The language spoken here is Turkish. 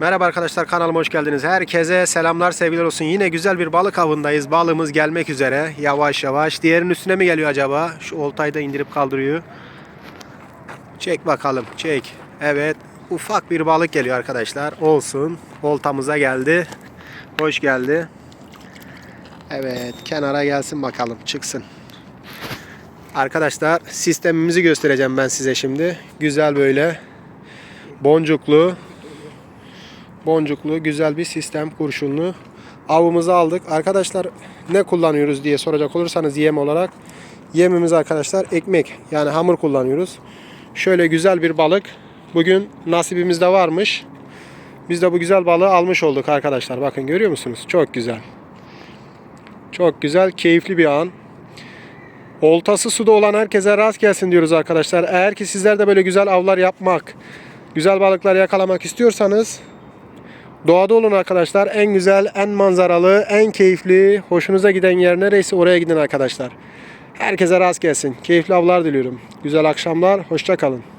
Merhaba arkadaşlar kanalıma hoş geldiniz. Herkese selamlar sevgiler olsun. Yine güzel bir balık avındayız. Balığımız gelmek üzere. Yavaş yavaş. Diğerinin üstüne mi geliyor acaba? Şu oltayı da indirip kaldırıyor. Çek bakalım. Çek. Evet. Ufak bir balık geliyor arkadaşlar. Olsun. Oltamıza geldi. Hoş geldi. Evet. Kenara gelsin bakalım. Çıksın. Arkadaşlar sistemimizi göstereceğim ben size şimdi. Güzel böyle boncuklu boncuklu güzel bir sistem kurşunlu avımızı aldık. Arkadaşlar ne kullanıyoruz diye soracak olursanız yem olarak yemimiz arkadaşlar ekmek yani hamur kullanıyoruz. Şöyle güzel bir balık bugün nasibimizde varmış. Biz de bu güzel balığı almış olduk arkadaşlar. Bakın görüyor musunuz? Çok güzel. Çok güzel, keyifli bir an. Oltası suda olan herkese rast gelsin diyoruz arkadaşlar. Eğer ki sizler de böyle güzel avlar yapmak, güzel balıklar yakalamak istiyorsanız doğada olun arkadaşlar. En güzel, en manzaralı, en keyifli, hoşunuza giden yer neresi oraya gidin arkadaşlar. Herkese rast gelsin. Keyifli avlar diliyorum. Güzel akşamlar. Hoşça kalın.